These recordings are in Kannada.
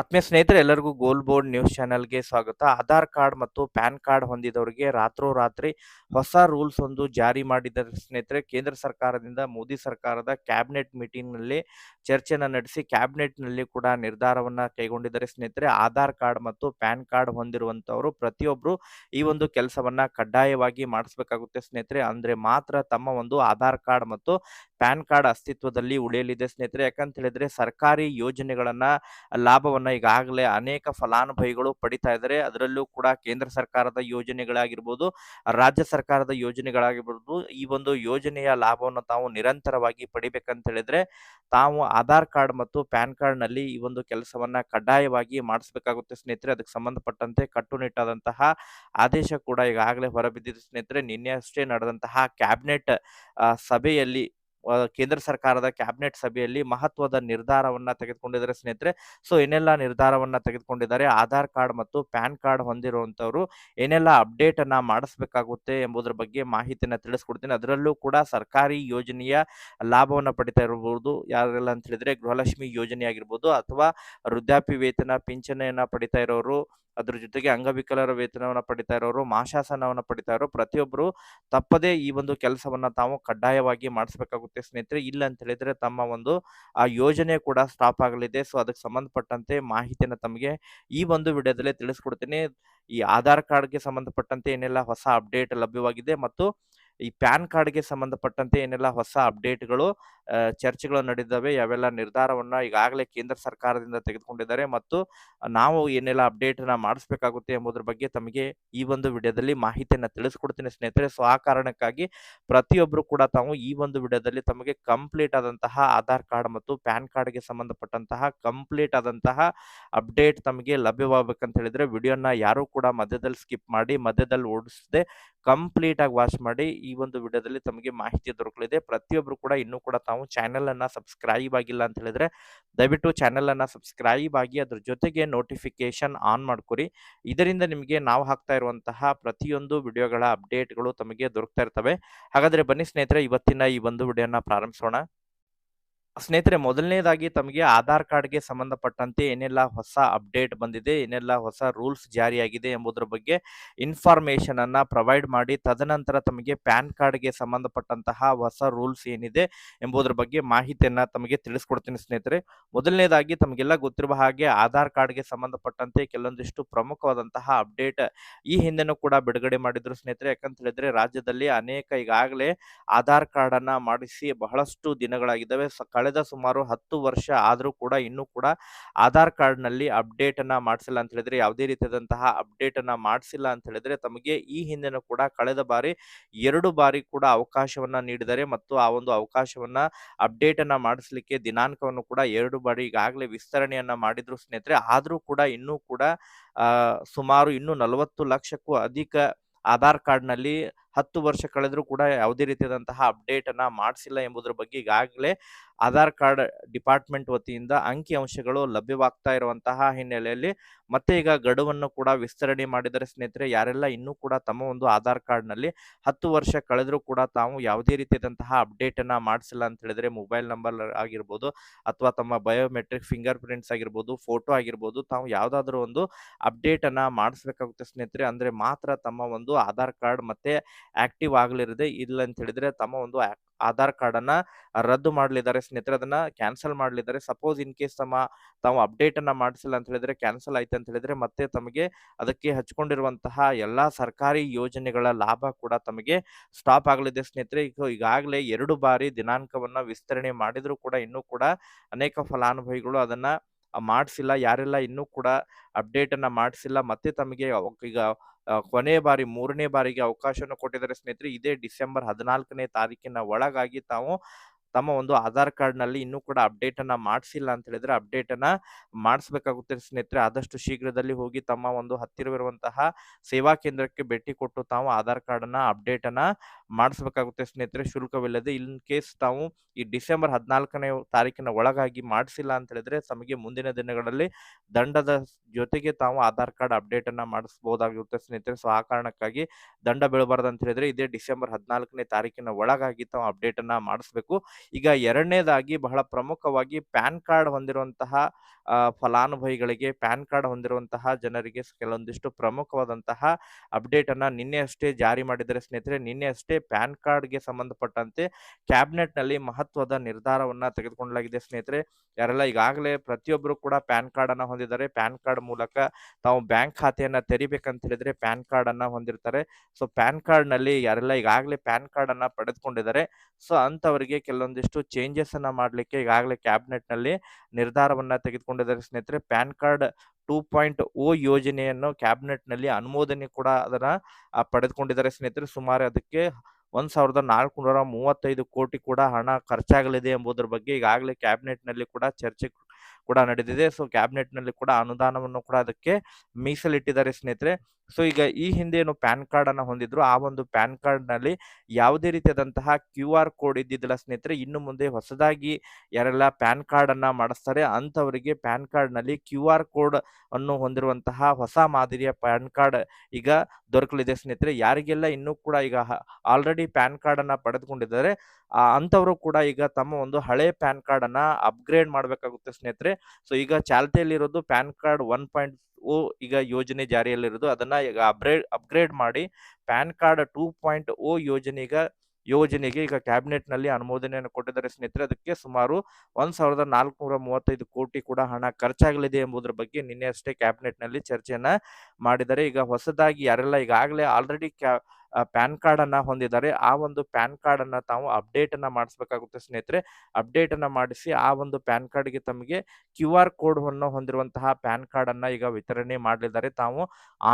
ಆತ್ಮೀಯ ಸ್ನೇಹಿತರೆ, ಎಲ್ಲರಿಗೂ ಗೋಲ್ ಬೋರ್ಡ್ ನ್ಯೂಸ್ ಚಾನೆಲ್ಗೆ ಸ್ವಾಗತ. ಆಧಾರ್ ಕಾರ್ಡ್ ಮತ್ತು ಪ್ಯಾನ್ ಕಾರ್ಡ್ ಹೊಂದಿದವರಿಗೆ ರಾತ್ರೋರಾತ್ರಿ ಹೊಸ ರೂಲ್ಸ್ ಒಂದು ಜಾರಿ ಮಾಡಿದ ಸ್ನೇಹಿತರೆ. ಕೇಂದ್ರ ಸರ್ಕಾರದಿಂದ ಮೋದಿ ಸರ್ಕಾರದ ಕ್ಯಾಬಿನೆಟ್ ಮೀಟಿಂಗ್ನಲ್ಲಿ ಚರ್ಚೆನ ನಡೆಸಿ ಕ್ಯಾಬಿನೆಟ್ನಲ್ಲಿ ಕೂಡ ನಿರ್ಧಾರವನ್ನು ಕೈಗೊಂಡಿದ್ದಾರೆ ಸ್ನೇಹಿತರೆ. ಆಧಾರ್ ಕಾರ್ಡ್ ಮತ್ತು ಪ್ಯಾನ್ ಕಾರ್ಡ್ ಹೊಂದಿರುವಂಥವರು ಪ್ರತಿಯೊಬ್ಬರು ಈ ಒಂದು ಕೆಲಸವನ್ನು ಕಡ್ಡಾಯವಾಗಿ ಮಾಡಿಸ್ಬೇಕಾಗುತ್ತೆ ಸ್ನೇಹಿತರೆ. ಅಂದರೆ ಮಾತ್ರ ತಮ್ಮ ಒಂದು ಆಧಾರ್ ಕಾರ್ಡ್ ಮತ್ತು ಪ್ಯಾನ್ ಕಾರ್ಡ್ ಅಸ್ತಿತ್ವದಲ್ಲಿ ಉಳಿಯಲಿದೆ ಸ್ನೇಹಿತರೆ. ಯಾಕಂತ ಹೇಳಿದ್ರೆ ಸರ್ಕಾರಿ ಯೋಜನೆಗಳನ್ನ ಲಾಭವನ್ನ ಈಗಾಗಲೇ ಅನೇಕ ಫಲಾನುಭವಿಗಳು ಪಡಿತಾ ಇದ್ದಾರೆ. ಅದರಲ್ಲೂ ಕೂಡ ಕೇಂದ್ರ ಸರ್ಕಾರದ ಯೋಜನೆಗಳಾಗಿರ್ಬೋದು, ರಾಜ್ಯ ಸರ್ಕಾರದ ಯೋಜನೆಗಳಾಗಿರ್ಬೋದು, ಈ ಒಂದು ಯೋಜನೆಯ ಲಾಭವನ್ನು ತಾವು ನಿರಂತರವಾಗಿ ಪಡಿಬೇಕಂತ ಹೇಳಿದ್ರೆ ತಾವು ಆಧಾರ್ ಕಾರ್ಡ್ ಮತ್ತು ಪ್ಯಾನ್ ಕಾರ್ಡ್ನಲ್ಲಿ ಈ ಒಂದು ಕೆಲಸವನ್ನ ಕಡ್ಡಾಯವಾಗಿ ಮಾಡಿಸ್ಬೇಕಾಗುತ್ತೆ ಸ್ನೇಹಿತರೆ. ಅದಕ್ಕೆ ಸಂಬಂಧಪಟ್ಟಂತೆ ಕಟ್ಟುನಿಟ್ಟಾದಂತಹ ಆದೇಶ ಕೂಡ ಈಗಾಗಲೇ ಹೊರಬಿದ್ದಿದೆ ಸ್ನೇಹಿತರೆ. ನಿನ್ನೆ ಅಷ್ಟೇ ನಡೆದಂತಹ ಕ್ಯಾಬಿನೆಟ್ ಸಭೆಯಲ್ಲಿ ಕೇಂದ್ರ ಸರ್ಕಾರದ ಕ್ಯಾಬಿನೆಟ್ ಸಭೆಯಲ್ಲಿ ಮಹತ್ವದ ನಿರ್ಧಾರವನ್ನ ತೆಗೆದುಕೊಂಡಿದ್ದಾರೆ ಸ್ನೇಹಿತರೆ. ಸೊ, ಏನೆಲ್ಲ ನಿರ್ಧಾರವನ್ನ ತೆಗೆದುಕೊಂಡಿದ್ದಾರೆ? ಆಧಾರ್ ಕಾರ್ಡ್ ಮತ್ತು ಪ್ಯಾನ್ ಕಾರ್ಡ್ ಹೊಂದಿರುವಂತವರು ಏನೆಲ್ಲ ಅಪ್ಡೇಟ್ ಅನ್ನ ಮಾಡಿಸಬೇಕಾಗುತ್ತೆ ಎಂಬುದರ ಬಗ್ಗೆ ಮಾಹಿತಿಯನ್ನ ತಿಳಿಸ್ಕೊಡ್ತೀನಿ. ಅದರಲ್ಲೂ ಕೂಡ ಸರ್ಕಾರಿ ಯೋಜನೆಯ ಲಾಭವನ್ನ ಪಡಿತಾ ಇರಬಹುದು ಯಾರೆಲ್ಲ ಅಂತ ಹೇಳಿದ್ರೆ ಗೃಹಲಕ್ಷ್ಮಿ ಯೋಜನೆ ಆಗಿರ್ಬೋದು ಅಥವಾ ವೃದ್ಧಾಪ್ಯ ವೇತನ, ಪಿಂಚಣಿಯನ್ನ ಪಡಿತಾ ಇರೋರು, ಅದ್ರ ಜೊತೆಗೆ ಅಂಗವಿಕಲರ ವೇತನವನ್ನ ಪಡಿತಾ ಇರೋರು ಮಾಶಾಸನವನ್ನ ಪಡಿತಾ ಇರೋರು ಪ್ರತಿಯೊಬ್ಬರು ತಪ್ಪದೇ ಈ ಒಂದು ಕೆಲಸವನ್ನ ತಾವು ಕಡ್ಡಾಯವಾಗಿ ಮಾಡಿಸ್ಬೇಕಾಗುತ್ತೆ. ಸ್ನೇಹಿತರೆ, ಇಲ್ಲ ಅಂತ ಹೇಳಿದ್ರೆ ತಮ್ಮ ಒಂದು, ಆ ಯೋಜನೆ ಕೂಡ ಸ್ಟಾಪ್ ಆಗಲಿದೆ. ಸೊ ಅದಕ್ಕೆ ಸಂಬಂಧಪಟ್ಟಂತೆ ಮಾಹಿತಿಯನ್ನು ತಮಗೆ ಈ ಒಂದು ವಿಡಿಯೋದಲ್ಲಿ ತಿಳಿಸ್ಕೊಡ್ತೀನಿ. ಈ ಆಧಾರ್ ಕಾರ್ಡ್ಗೆ ಸಂಬಂಧಪಟ್ಟಂತೆ ಏನೆಲ್ಲ ಹೊಸ ಅಪ್ಡೇಟ್ ಲಭ್ಯವಾಗಿದೆ. ಮತ್ತು ಈ ಪ್ಯಾನ್ ಕಾರ್ಡ್ಗೆ ಸಂಬಂಧಪಟ್ಟಂತೆ ಏನೆಲ್ಲ ಹೊಸ ಅಪ್ಡೇಟ್ಗಳು ಚರ್ಚೆಗಳು ನಡೆದಿದ್ದಾವೆ, ಯಾವೆಲ್ಲ ನಿರ್ಧಾರವನ್ನ ಈಗಾಗಲೇ ಕೇಂದ್ರ ಸರ್ಕಾರದಿಂದ ತೆಗೆದುಕೊಂಡಿದ್ದಾರೆ ಮತ್ತು ನಾವು ಏನೆಲ್ಲ ಅಪ್ಡೇಟ್ನ ಮಾಡಿಸ್ಬೇಕಾಗುತ್ತೆ ಎಂಬುದರ ಬಗ್ಗೆ ತಮಗೆ ಈ ಒಂದು ವಿಡಿಯೋದಲ್ಲಿ ಮಾಹಿತಿಯನ್ನು ತಿಳಿಸ್ಕೊಡ್ತೀನಿ ಸ್ನೇಹಿತರೆ. ಸೊ, ಆ ಕಾರಣಕ್ಕಾಗಿ ಪ್ರತಿಯೊಬ್ಬರು ಕೂಡ ತಾವು ಈ ಒಂದು ವಿಡಿಯೋದಲ್ಲಿ ತಮಗೆ ಕಂಪ್ಲೀಟ್ ಆದಂತಹ ಆಧಾರ್ ಕಾರ್ಡ್ ಮತ್ತು ಪ್ಯಾನ್ ಕಾರ್ಡ್ಗೆ ಸಂಬಂಧಪಟ್ಟಂತಹ ಕಂಪ್ಲೀಟ್ ಆದಂತಹ ಅಪ್ಡೇಟ್ ತಮಗೆ ಲಭ್ಯವಾಗಬೇಕಂತ ಹೇಳಿದ್ರೆ, ವಿಡಿಯೋನ ಯಾರು ಕೂಡ ಮಧ್ಯದಲ್ಲಿ ಸ್ಕಿಪ್ ಮಾಡಿ ಮಧ್ಯದಲ್ಲಿ ಓಡಿಸದೆ ಕಂಪ್ಲೀಟ್ ಆಗಿ ವಾಚ್ ಮಾಡಿ ಈ ಒಂದು ವಿಡಿಯೋದಲ್ಲಿ ತಮಗೆ ಮಾಹಿತಿ ದೊರಕಲಿದೆ. ಪ್ರತಿಯೊಬ್ಬರು ಕೂಡ ಇನ್ನೂ ಕೂಡ ತಾವು ಚಾನೆಲ್ ಅನ್ನ ಸಬ್ಸ್ಕ್ರೈಬ್ ಆಗಿಲ್ಲ ಅಂತ ಹೇಳಿದ್ರೆ ದಯವಿಟ್ಟು ಚಾನೆಲ್ ಅನ್ನ ಸಬ್ಸ್ಕ್ರೈಬ್ ಆಗಿ ಅದ್ರ ಜೊತೆಗೆ ನೋಟಿಫಿಕೇಶನ್ ಆನ್ ಮಾಡ್ಕೊರಿ. ಇದರಿಂದ ನಿಮಗೆ ನಾವು ಹಾಕ್ತಾ ಇರುವಂತಹ ಪ್ರತಿಯೊಂದು ವಿಡಿಯೋಗಳ ಅಪ್ಡೇಟ್ಗಳು ತಮಗೆ ದೊರಕ್ತಾ ಇರ್ತವೆ. ಹಾಗಾದ್ರೆ ಬನ್ನಿ ಸ್ನೇಹಿತರೆ, ಇವತ್ತಿನ ಈ ಒಂದು ವಿಡಿಯೋನ ಪ್ರಾರಂಭಿಸೋಣ. ಸ್ನೇಹಿತರೆ, ಮೊದಲನೇದಾಗಿ ತಮಗೆ ಆಧಾರ್ ಕಾರ್ಡ್ಗೆ ಸಂಬಂಧಪಟ್ಟಂತೆ ಏನೆಲ್ಲ ಹೊಸ ಅಪ್ಡೇಟ್ ಬಂದಿದೆ, ಏನೆಲ್ಲ ಹೊಸ ರೂಲ್ಸ್ ಜಾರಿಯಾಗಿದೆ ಎಂಬುದರ ಬಗ್ಗೆ ಇನ್ಫಾರ್ಮೇಷನ್ ಅನ್ನ ಪ್ರೊವೈಡ್ ಮಾಡಿ, ತದನಂತರ ತಮಗೆ ಪ್ಯಾನ್ ಕಾರ್ಡ್ಗೆ ಸಂಬಂಧಪಟ್ಟಂತಹ ಹೊಸ ರೂಲ್ಸ್ ಏನಿದೆ ಎಂಬುದರ ಬಗ್ಗೆ ಮಾಹಿತಿಯನ್ನ ತಮಗೆ ತಿಳಿಸ್ಕೊಡ್ತೀನಿ ಸ್ನೇಹಿತರೆ. ಮೊದಲನೇದಾಗಿ ತಮಗೆಲ್ಲ ಗೊತ್ತಿರುವ ಹಾಗೆ ಆಧಾರ್ ಕಾರ್ಡ್ಗೆ ಸಂಬಂಧಪಟ್ಟಂತೆ ಕೆಲವೊಂದಿಷ್ಟು ಪ್ರಮುಖವಾದಂತಹ ಅಪ್ಡೇಟ್ ಈ ಹಿಂದೆನೂ ಕೂಡ ಬಿಡುಗಡೆ ಮಾಡಿದ್ರು ಸ್ನೇಹಿತರೆ. ಯಾಕಂತ ಹೇಳಿದ್ರೆ ರಾಜ್ಯದಲ್ಲಿ ಅನೇಕ ಈಗಾಗಲೇ ಆಧಾರ್ ಕಾರ್ಡ್ ಅನ್ನ ಮಾಡಿಸಿ ಬಹಳಷ್ಟು ದಿನಗಳಾಗಿದ್ದಾವೆ. ಸ- ಕಳೆದ ಸುಮಾರು ಹತ್ತು ವರ್ಷ ಆದರೂ ಕೂಡ ಇನ್ನೂ ಕೂಡ ಆಧಾರ್ ಕಾರ್ಡ್ನಲ್ಲಿ ಅಪ್ಡೇಟನ್ನು ಮಾಡಿಸಿಲ್ಲ ಅಂತ ಹೇಳಿದ್ರೆ, ಯಾವುದೇ ರೀತಿಯಾದಂತಹ ಅಪ್ಡೇಟನ್ನು ಮಾಡಿಸಿಲ್ಲ ಅಂತ ಹೇಳಿದ್ರೆ, ತಮಗೆ ಈ ಹಿಂದೆನೂ ಕೂಡ ಕಳೆದ ಬಾರಿ ಎರಡು ಬಾರಿ ಕೂಡ ಅವಕಾಶವನ್ನು ನೀಡಿದರೆ ಮತ್ತು ಆ ಒಂದು ಅವಕಾಶವನ್ನು ಅಪ್ಡೇಟನ್ನು ಮಾಡಿಸಲಿಕ್ಕೆ ದಿನಾಂಕವನ್ನು ಕೂಡ ಎರಡು ಬಾರಿ ಈಗಾಗಲೇ ವಿಸ್ತರಣೆಯನ್ನು ಮಾಡಿದ್ರು ಸ್ನೇಹಿತರೆ. ಆದರೂ ಕೂಡ ಇನ್ನೂ ಕೂಡ ಸುಮಾರು ಇನ್ನು ನಲವತ್ತು ಲಕ್ಷಕ್ಕೂ ಅಧಿಕ ಆಧಾರ್ ಕಾರ್ಡ್ನಲ್ಲಿ ಹತ್ತು ವರ್ಷ ಕಳೆದರೂ ಕೂಡ ಯಾವುದೇ ರೀತಿಯಾದಂತಹ ಅಪ್ಡೇಟನ್ನು ಮಾಡಿಸಿಲ್ಲ ಎಂಬುದರ ಬಗ್ಗೆ ಈಗಾಗಲೇ ಆಧಾರ್ ಕಾರ್ಡ್ ಡಿಪಾರ್ಟ್ಮೆಂಟ್ ವತಿಯಿಂದ ಅಂಕಿ ಅಂಶಗಳು ಲಭ್ಯವಾಗ್ತಾ ಇರುವಂತಹ ಹಿನ್ನೆಲೆಯಲ್ಲಿ ಮತ್ತೆ ಈಗ ಗಡುವನ್ನು ಕೂಡ ವಿಸ್ತರಣೆ ಮಾಡಿದರೆ ಸ್ನೇಹಿತರೆ, ಯಾರೆಲ್ಲ ಇನ್ನೂ ಕೂಡ ತಮ್ಮ ಒಂದು ಆಧಾರ್ ಕಾರ್ಡ್ನಲ್ಲಿ ಹತ್ತು ವರ್ಷ ಕಳೆದರೂ ಕೂಡ ತಾವು ಯಾವುದೇ ರೀತಿಯಾದಂತಹ ಅಪ್ಡೇಟ್ ಅನ್ನ ಮಾಡಿಸಿಲ್ಲ ಅಂತ ಹೇಳಿದ್ರೆ ಮೊಬೈಲ್ ನಂಬರ್ ಆಗಿರ್ಬೋದು ಅಥವಾ ತಮ್ಮ ಬಯೋಮೆಟ್ರಿಕ್ ಫಿಂಗರ್ ಪ್ರಿಂಟ್ಸ್ ಆಗಿರ್ಬೋದು, ಫೋಟೋ ಆಗಿರ್ಬೋದು, ತಾವು ಯಾವುದಾದ್ರೂ ಒಂದು ಅಪ್ಡೇಟ್ ಅನ್ನ ಮಾಡಿಸ್ಬೇಕಾಗುತ್ತೆ ಸ್ನೇಹಿತರೆ. ಅಂದ್ರೆ ಮಾತ್ರ ತಮ್ಮ ಒಂದು ಆಧಾರ್ ಕಾರ್ಡ್ ಮತ್ತೆ ಆಕ್ಟಿವ್ ಆಗಲಿರದೆ ಇಲ್ಲ ಅಂತ ಹೇಳಿದ್ರೆ ತಮ್ಮ ಒಂದು ಆಧಾರ್ ಕಾರ್ಡ್ ಅನ್ನ ರದ್ದು ಮಾಡಲಿದ್ದಾರೆ ಸ್ನೇಹಿತರೆ, ಅದನ್ನ ಕ್ಯಾನ್ಸಲ್ ಮಾಡಲಿದ್ದಾರೆ. ಸಪೋಸ್ ಇನ್ ಕೇಸ್ ತಮ್ಮ, ತಾವು ಅಪ್ಡೇಟ್ ಅನ್ನ ಮಾಡಿಸಿಲ್ಲ ಅಂತ ಹೇಳಿದ್ರೆ ಕ್ಯಾನ್ಸಲ್ ಆಯ್ತು ಅಂತ ಹೇಳಿದ್ರೆ ಮತ್ತೆ ತಮಗೆ ಅದಕ್ಕೆ ಹಚ್ಕೊಂಡಿರುವಂತಹ ಎಲ್ಲಾ ಸರ್ಕಾರಿ ಯೋಜನೆಗಳ ಲಾಭ ಕೂಡ ತಮಗೆ ಸ್ಟಾಪ್ ಆಗಲಿದೆ ಸ್ನೇಹಿತರೆ. ಈಗ, ಈಗಾಗಲೇ ಎರಡು ಬಾರಿ ದಿನಾಂಕವನ್ನ ವಿಸ್ತರಣೆ ಮಾಡಿದ್ರು ಕೂಡ ಇನ್ನೂ ಕೂಡ ಅನೇಕ ಫಲಾನುಭವಿಗಳು ಅದನ್ನ ಮಾಡಿಸಿಲ್ಲ. ಯಾರೆಲ್ಲ ಇನ್ನೂ ಕೂಡ ಅಪ್ಡೇಟ್ ಅನ್ನ ಮಾಡಿಸಿಲ್ಲ, ಮತ್ತೆ ತಮಗೆ ಈಗ ಕೊನೆ ಬಾರಿ, ಮೂರನೇ ಬಾರಿಗೆ ಅವಕಾಶವನ್ನು ಕೊಟ್ಟಿದ್ದಾರೆ ಸ್ನೇಹಿತರೆ. ಇದೇ ಡಿಸೆಂಬರ್ ಹದಿನಾಲ್ಕನೇ ತಾರೀಕಿನ ಒಳಗಾಗಿ ತಾವು ತಮ್ಮ ಒಂದು ಆಧಾರ್ ಕಾರ್ಡ್ನಲ್ಲಿ ಇನ್ನೂ ಕೂಡ ಅಪ್ಡೇಟ್ ಅನ್ನ ಮಾಡಿಸಿಲ್ಲ ಅಂತ ಹೇಳಿದ್ರೆ ಅಪ್ಡೇಟ್ ಅನ್ನ ಮಾಡಿಸ್ಬೇಕಾಗುತ್ತೆ ಸ್ನೇಹಿತರೆ. ಆದಷ್ಟು ಶೀಘ್ರದಲ್ಲಿ ಹೋಗಿ ತಮ್ಮ ಒಂದು ಹತ್ತಿರವಿರುವಂತಹ ಸೇವಾ ಕೇಂದ್ರಕ್ಕೆ ಭೇಟಿ ಕೊಟ್ಟು ತಾವು ಆಧಾರ್ ಕಾರ್ಡ್ ಅನ್ನ ಅಪ್ಡೇಟ್ ಅನ್ನ ಮಾಡಿಸ್ಬೇಕಾಗುತ್ತೆ ಸ್ನೇಹಿತರೆ, ಶುಲ್ಕವಿಲ್ಲದೆ. ಇನ್ ಕೇಸ್ ತಾವು ಈ ಡಿಸೆಂಬರ್ ಹದಿನಾಲ್ಕನೇ ತಾರೀಕಿನ ಒಳಗಾಗಿ ಮಾಡಿಸಿಲ್ಲ ಅಂತ ಹೇಳಿದ್ರೆ, ತಮಗೆ ಮುಂದಿನ ದಿನಗಳಲ್ಲಿ ದಂಡದ ಜೊತೆಗೆ ತಾವು ಆಧಾರ್ ಕಾರ್ಡ್ ಅಪ್ಡೇಟ್ ಅನ್ನ ಮಾಡಿಸಬಹುದಾಗಿರುತ್ತೆ ಸ್ನೇಹಿತರೆ. ಸೊ, ಆ ಕಾರಣಕ್ಕಾಗಿ ದಂಡ ಬೀಳಬಾರ್ದು ಅಂತ ಹೇಳಿದ್ರೆ, ಇದೇ ಡಿಸೆಂಬರ್ ಹದಿನಾಲ್ಕನೇ ತಾರೀಕಿನ ಒಳಗಾಗಿ ತಾವು ಅಪ್ಡೇಟ್ ಅನ್ನ ಮಾಡಿಸ್ಬೇಕು. ಈಗ ಎರಡನೇದಾಗಿ ಬಹಳ ಪ್ರಮುಖವಾಗಿ ಪ್ಯಾನ್ ಕಾರ್ಡ್ ಹೊಂದಿರುವಂತಹ ಫಲಾನುಭವಿಗಳಿಗೆ ಪ್ಯಾನ್ ಕಾರ್ಡ್ ಹೊಂದಿರುವಂತಹ ಜನರಿಗೆ ಕೆಲವೊಂದಿಷ್ಟು ಪ್ರಮುಖವಾದಂತಹ ಅಪ್ಡೇಟ್ ಅನ್ನ ನಿನ್ನೆ ಅಷ್ಟೇ ಜಾರಿ ಮಾಡಿದರೆ ಸ್ನೇಹಿತರೆ, ನಿನ್ನೆ ಅಷ್ಟೇ ಪ್ಯಾನ್ ಕಾರ್ಡ್ಗೆ ಸಂಬಂಧಪಟ್ಟಂತೆ ಕ್ಯಾಬಿನೆಟ್ನಲ್ಲಿ ಮಹತ್ವದ ನಿರ್ಧಾರವನ್ನ ತೆಗೆದುಕೊಳ್ಳಲಾಗಿದೆ. ಸ್ನೇಹಿತರೆ, ಯಾರೆಲ್ಲ ಈಗಾಗಲೇ ಪ್ರತಿಯೊಬ್ಬರು ಕೂಡ ಪ್ಯಾನ್ ಕಾರ್ಡ್ ಅನ್ನ ಹೊಂದಿದ್ದಾರೆ. ಪ್ಯಾನ್ ಕಾರ್ಡ್ ಮೂಲಕ ತಾವು ಬ್ಯಾಂಕ್ ಖಾತೆಯನ್ನ ತೆರಿಬೇಕಂತ ಹೇಳಿದ್ರೆ ಪ್ಯಾನ್ ಕಾರ್ಡ್ ಅನ್ನ ಹೊಂದಿರ್ತಾರೆ. ಸೊ, ಪ್ಯಾನ್ ಕಾರ್ಡ್ನಲ್ಲಿ ಯಾರೆಲ್ಲ ಈಗಾಗಲೇ ಪ್ಯಾನ್ ಕಾರ್ಡ್ ಅನ್ನ ಪಡೆದುಕೊಂಡಿದ್ದಾರೆ, ಸೊ ಅಂತವರಿಗೆ ಕೆಲವೊಂದಿಷ್ಟು ಚೇಂಜಸ್ ಅನ್ನ ಮಾಡ್ಲಿಕ್ಕೆ ಈಗಾಗಲೇ ಕ್ಯಾಬಿನೆಟ್ನಲ್ಲಿ ನಿರ್ಧಾರವನ್ನ ತೆಗೆದುಕೊಂಡಿದ್ದಾರೆ ಸ್ನೇಹಿತರೆ. PAN card two point O ಯೋಜನೆಯನ್ನು ಕ್ಯಾಬಿನೆಟ್ನಲ್ಲಿ ಅನುಮೋದನೆ ಕೂಡ ಅದನ್ನ ಪಡೆದುಕೊಂಡಿದ್ದಾರೆ ಸ್ನೇಹಿತರೆ. ಸುಮಾರು ಅದಕ್ಕೆ ಒಂದ್ ಸಾವಿರದ ನಾಲ್ಕುನೂರ ಮೂವತ್ತೈದು ಕೋಟಿ ಕೂಡ ಹಣ ಖರ್ಚಾಗಲಿದೆ ಎಂಬುದರ ಬಗ್ಗೆ ಈಗಾಗಲೇ ಕ್ಯಾಬಿನೆಟ್ನಲ್ಲಿ ಕೂಡ ಚರ್ಚೆ ಕೂಡ ನಡೆದಿದೆ. ಸೊ ಕ್ಯಾಬಿನೆಟ್ನಲ್ಲಿ ಕೂಡ ಅನುದಾನವನ್ನು ಕೂಡ ಅದಕ್ಕೆ ಮೀಸಲಿಟ್ಟಿದ್ದಾರೆ ಸ್ನೇಹಿತರೆ. ಸೊ ಈಗ ಈ ಹಿಂದೆ ಏನು ಪ್ಯಾನ್ ಕಾರ್ಡ್ ಅನ್ನ ಹೊಂದಿದ್ರು, ಆ ಒಂದು ಪ್ಯಾನ್ ಕಾರ್ಡ್ನಲ್ಲಿ ಯಾವುದೇ ರೀತಿಯಾದಂತಹ ಕ್ಯೂ ಆರ್ ಕೋಡ್ ಇದ್ದಿದ್ದಿಲ್ಲ ಸ್ನೇಹಿತರೆ. ಇನ್ನು ಮುಂದೆ ಹೊಸದಾಗಿ ಯಾರೆಲ್ಲ ಪ್ಯಾನ್ ಕಾರ್ಡ್ ಅನ್ನ ಮಾಡಿಸ್ತಾರೆ ಅಂತವರಿಗೆ ಪ್ಯಾನ್ ಕಾರ್ಡ್ನಲ್ಲಿ ಕ್ಯೂ ಆರ್ ಕೋಡ್ ಅನ್ನು ಹೊಂದಿರುವಂತಹ ಹೊಸ ಮಾದರಿಯ ಪ್ಯಾನ್ ಕಾರ್ಡ್ ಈಗ ದೊರಕಲಿದೆ ಸ್ನೇಹಿತರೆ. ಯಾರಿಗೆಲ್ಲ ಇನ್ನೂ ಕೂಡ ಈಗ ಆಲ್ರೆಡಿ ಪ್ಯಾನ್ ಕಾರ್ಡ್ ಅನ್ನ ಪಡೆದುಕೊಂಡಿದ್ದಾರೆ ಅಂಥವರು ಕೂಡ ಈಗ ತಮ್ಮ ಒಂದು ಹಳೆ ಪ್ಯಾನ್ ಕಾರ್ಡ್ ಅನ್ನ ಅಪ್ಗ್ರೇಡ್ ಮಾಡಬೇಕಾಗುತ್ತೆ ಸ್ನೇಹಿತರೆ. ಸೊ ಈಗ ಚಾಲ್ತಿಯಲ್ಲಿರೋದು pan card one point o ಈಗ ಯೋಜನೆ ಜಾರಿಯಲ್ಲಿರೋದು. ಅದನ್ನ ಈಗ ಅಪ್ಗ್ರೇಡ್ ಅಪ್ಗ್ರೇಡ್ ಮಾಡಿ pan card two point o ಯೋಜನೆ ಈಗ, ಯೋಜನೆಗೆ ಈಗ ಕ್ಯಾಬಿನೆಟ್ನಲ್ಲಿ ಅನುಮೋದನೆಯನ್ನು ಕೊಟ್ಟಿದ್ದಾರೆ ಸ್ನೇಹಿತರೆ. ಅದಕ್ಕೆ ಸುಮಾರು ಒಂದ್ ಸಾವಿರದ ನಾಲ್ಕುನೂರ ಮೂವತ್ತೈದು ಕೋಟಿ ಕೂಡ ಹಣ ಖರ್ಚಾಗಲಿದೆ ಎಂಬುದರ ಬಗ್ಗೆ ನಿನ್ನೆ ಅಷ್ಟೇ ಕ್ಯಾಬಿನೆಟ್ನಲ್ಲಿ ಚರ್ಚೆಯನ್ನ ಮಾಡಿದ್ದಾರೆ. ಈಗ ಹೊಸದಾಗಿ ಯಾರೆಲ್ಲ ಈಗಾಗಲೇ ಆಲ್ರೆಡಿ ಕ್ಯಾ ಪ್ಯಾನ್ ಕಾರ್ಡ್ ಅನ್ನ ಹೊಂದಿದ್ದಾರೆ. ಆ ಒಂದು ಪ್ಯಾನ್ ಕಾರ್ಡ್ ಅನ್ನ ತಾವು ಅಪ್ಡೇಟ್ ಅನ್ನ ಮಾಡಿಸ್ಬೇಕಾಗುತ್ತೆ ಸ್ನೇಹಿತರೆ. ಅಪ್ಡೇಟ್ ಅನ್ನ ಮಾಡಿಸಿ ಆ ಒಂದು ಪ್ಯಾನ್ ಕಾರ್ಡ್ಗೆ ತಮಗೆ ಕ್ಯೂ ಆರ್ ಕೋಡ್ ಅನ್ನು ಹೊಂದಿರುವಂತಹ ಪ್ಯಾನ್ ಕಾರ್ಡ್ ಅನ್ನ ಈಗ ವಿತರಣೆ ಮಾಡಲಿದ್ದಾರೆ. ತಾವು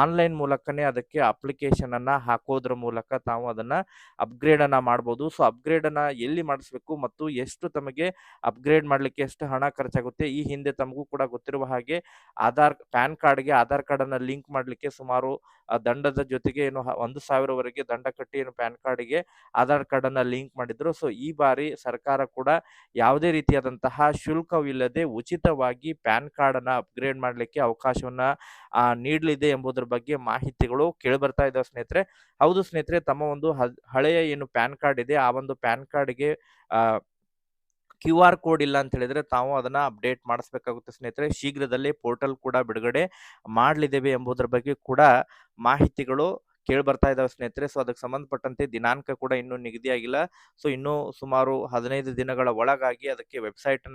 ಆನ್ಲೈನ್ ಮೂಲಕನೇ ಅದಕ್ಕೆ ಅಪ್ಲಿಕೇಶನ್ ಅನ್ನ ಹಾಕೋದ್ರ ಮೂಲಕ ತಾವು ಅದನ್ನ ಅಪ್ಗ್ರೇಡ್ ಅನ್ನ ಮಾಡಬಹುದು ಸೊ ಅಪ್ಗ್ರೇಡ್ ಅನ್ನ ಎಲ್ಲಿ ಮಾಡಿಸ್ಬೇಕು ಮತ್ತು ಎಷ್ಟು ತಮಗೆ ಅಪ್ಗ್ರೇಡ್ ಮಾಡಲಿಕ್ಕೆ ಎಷ್ಟು ಹಣ ಖರ್ಚಾಗುತ್ತೆ ಈ ಹಿಂದೆ ತಮಗೂ ಕೂಡ ಗೊತ್ತಿರುವ ಹಾಗೆ ಆಧಾರ್ ಪ್ಯಾನ್ ಕಾರ್ಡ್ಗೆ ಆಧಾರ್ ಕಾರ್ಡ್ ಅನ್ನ ಲಿಂಕ್ ಮಾಡಲಿಕ್ಕೆ ಸುಮಾರು ದಂಡದ ಜೊತೆಗೆ ಏನು ಒಂದು ಒಂದು ಸಾವಿರವರೆಗೆ ದಂಡ ಕಟ್ಟಿ ಪ್ಯಾನ್ ಕಾರ್ಡ್ಗೆ ಆಧಾರ್ ಕಾರ್ಡ್ ಅನ್ನ ಲಿಂಕ್ ಮಾಡಿದ್ರು. ಸೊ, ಈ ಬಾರಿ ಸರ್ಕಾರ ಕೂಡ ಯಾವುದೇ ರೀತಿಯಾದಂತಹ ಶುಲ್ಕವಿಲ್ಲದೆ ಉಚಿತವಾಗಿ ಪ್ಯಾನ್ ಕಾರ್ಡ್ ಅನ್ನ ಅಪ್ಗ್ರೇಡ್ ಮಾಡಲಿಕ್ಕೆ ಅವಕಾಶವನ್ನ ನೀಡಲಿದೆ ಎಂಬುದರ ಬಗ್ಗೆ ಮಾಹಿತಿಗಳು ಕೇಳಿಬರ್ತಾ ಇದ್ದಾವೆ ಸ್ನೇಹಿತರೆ. ಹೌದು ಸ್ನೇಹಿತರೆ, ತಮ್ಮ ಒಂದು ಹಳೆಯ ಏನು ಪ್ಯಾನ್ ಕಾರ್ಡ್ ಇದೆ, ಆ ಒಂದು ಪ್ಯಾನ್ ಕಾರ್ಡ್ಗೆ ಕ್ಯೂ ಆರ್ ಕೋಡ್ ಇಲ್ಲ ಅಂತ ಹೇಳಿದ್ರೆ ತಾವು ಅದನ್ನ ಅಪ್ಡೇಟ್ ಮಾಡಿಸ್ಬೇಕಾಗುತ್ತೆ ಸ್ನೇಹಿತರೆ. ಶೀಘ್ರದಲ್ಲೇ ಪೋರ್ಟಲ್ ಕೂಡ ಬಿಡುಗಡೆ ಮಾಡಲಿದ್ದೇವೆ ಎಂಬುದರ ಬಗ್ಗೆ ಕೂಡ ಮಾಹಿತಿಗಳು ಕೇಳಿ ಬರ್ತಾ ಇದಾವೆ ಸ್ನೇಹಿತರೆ. ಸೊ ಅದಕ್ಕೆ ಸಂಬಂಧಪಟ್ಟಂತೆ ದಿನಾಂಕ ಕೂಡ ಇನ್ನೂ ನಿಗದಿಯಾಗಿಲ್ಲ ಸೊ ಇನ್ನೂ ಸುಮಾರು ಹದಿನೈದು ದಿನಗಳ ಒಳಗಾಗಿ ಅದಕ್ಕೆ ವೆಬ್ಸೈಟ್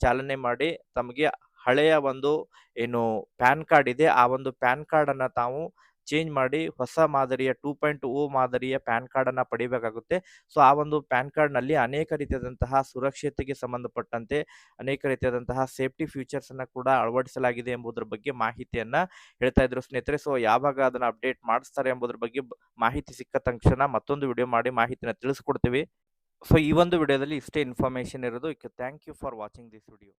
ಚಾಲನೆ ಮಾಡಿ ತಮಗೆ ಹಳೆಯ ಒಂದು ಏನು ಪ್ಯಾನ್ ಕಾರ್ಡ್ ಇದೆ, ಆ ಒಂದು ಪ್ಯಾನ್ ಕಾರ್ಡ್ ಅನ್ನ ತಾವು ಚೇಂಜ್ ಮಾಡಿ ಹೊಸ ಮಾದರಿಯ ಟೂ ಪಾಯಿಂಟ್ ಓ ಮಾದರಿಯ ಪ್ಯಾನ್ ಕಾರ್ಡ್ ಅನ್ನ ಪಡಿಬೇಕಾಗುತ್ತೆ. ಸೊ, ಆ ಒಂದು ಪ್ಯಾನ್ ಕಾರ್ಡ್ನಲ್ಲಿ ಅನೇಕ ರೀತಿಯಾದಂತಹ ಸುರಕ್ಷತೆಗೆ ಸಂಬಂಧಪಟ್ಟಂತೆ ಅನೇಕ ರೀತಿಯಾದಂತಹ ಸೇಫ್ಟಿ ಫೀಚರ್ಸ್ ಅನ್ನ ಕೂಡ ಅಳವಡಿಸಲಾಗಿದೆ ಎಂಬುದರ ಬಗ್ಗೆ ಮಾಹಿತಿಯನ್ನ ಹೇಳ್ತಾ ಇದ್ರು ಸ್ನೇಹಿತರೆ. ಸೊ, ಯಾವಾಗ ಅದನ್ನ ಅಪ್ಡೇಟ್ ಮಾಡಿಸ್ತಾರೆ ಎಂಬುದರ ಬಗ್ಗೆ ಮಾಹಿತಿ ಸಿಕ್ಕ ತಕ್ಷಣ ಮತ್ತೊಂದು ವಿಡಿಯೋ ಮಾಡಿ ಮಾಹಿತಿನ ತಿಳಿಸ್ಕೊಡ್ತೀವಿ. ಸೊ, ಈ ಒಂದು ವಿಡಿಯೋದಲ್ಲಿ ಇಷ್ಟೇ ಇನ್ಫಾರ್ಮೇಶನ್ ಇರೋದು. Thank you for watching this video.